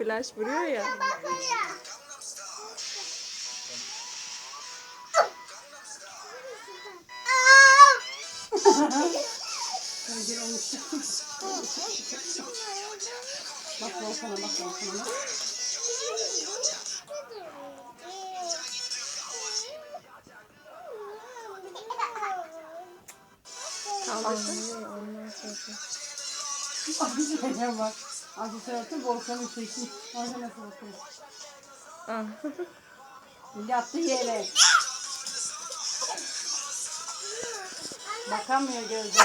Flash vuruyor ya. Onu Bak Volkan'a bak Volkan'a. Kaldırsın. Abi şuraya bak. Tarafta Volkan'ın sesi. Orada nasıl? Ah. Yere. Bakamıyor gözleri.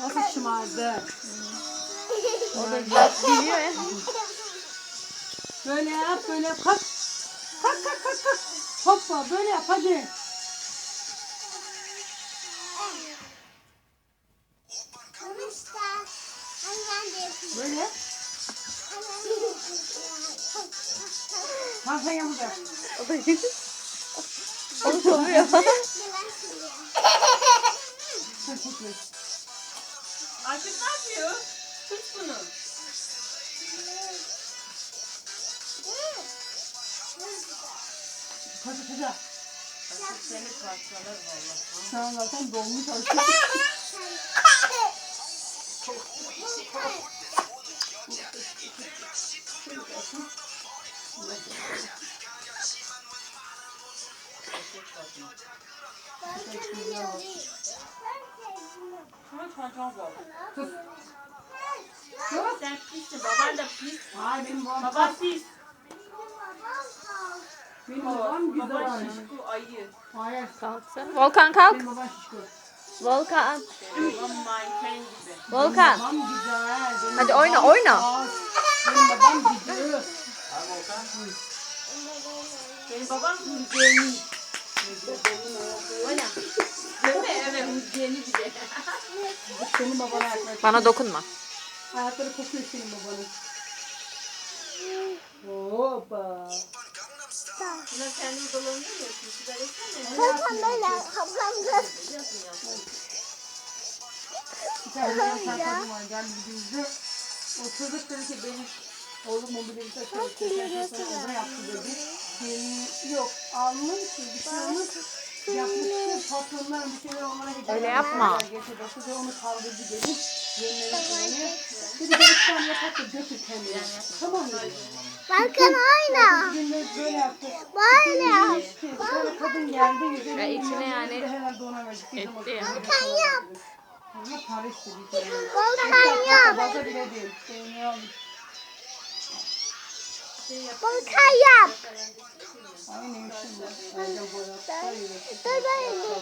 Nasıl şımardı? O da biliyor ya. Böyle yap, böyle yap. Kalk. Kalk, kalk, kalk, kalk. Hoppa, böyle yap hadi. Tamam sen yap burada. O da Onu. Sen çekme. Artık ne yapıyor? Tut bunu. Kaç kaç. Artık seni parçalar valla. An zaten dolmuş artık. Ama çantama bak. Sus. Sen pissin. Baban da pis. Ay benim babam. Baba pis. Benim babam güzel. Baban şişko ayı. Hayır. Kalksın. Volkan kalk. Benim babam şişko. Volkan. Babam manken gibi. Volkan. Babam güzel. Benim Hadi babam oyna, oyna. az. Benim babam güzel. Benim babam hürgeni. Senin babana yaklaş. Bana dokunma. Ayakları kokuyor senin babanın. Hoppa. Buna kendin dolanamıyorsun. Sigara içsene. Biliyorsun ya. Bir tane yasak kadın var. Geldi bizde. Oturduk dedi ki benim oğlum mobilyayı taşıyor. Taşıyor. Oda yaptı dedi. Ee, yok almış ki bir şey olmuş. Yapmış ki patronlar bir şeyler onlara gidiyor. Öyle yapma. Getirdi. Ve onu kaldırdı dedi. Yenileri kullanıyor. Dedi ben bir tane yapak da götür kendine. Tamam dedi. Bakın. Bir de böyle yaptı. Böyle. Bir kadın geldi. Ya içine yani Herhalde ona verdik. Etti yani. Volkan yap. Ama Paris dedi. Volkan yap. Baza bile değil. Şeyini almış. Volkan yap. Ay neymiş şimdi? Evde boyattı. Hayır. Dur böyle.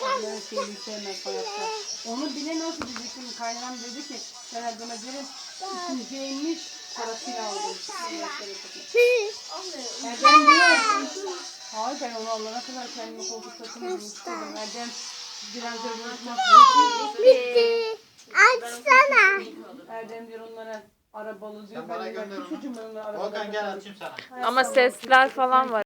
Onların şeyini sevmez hayatta. Onu bile nasıl diyecektim? Kaynanam dedi ki herhalde ona verin. İkinci elmiş parasıyla aldım. Erdem diyor. Hayır ben onu alana kadar kendimi koltuk takımı istedim. Erdem biraz da bırakmak Bitti. Açsana. Erdem diyor onlara arabalı diyor. Sen bana Ben de gönder onu. küçücüm onlara arabalı. Volkan gel atayım sana. Ama sesler falan var.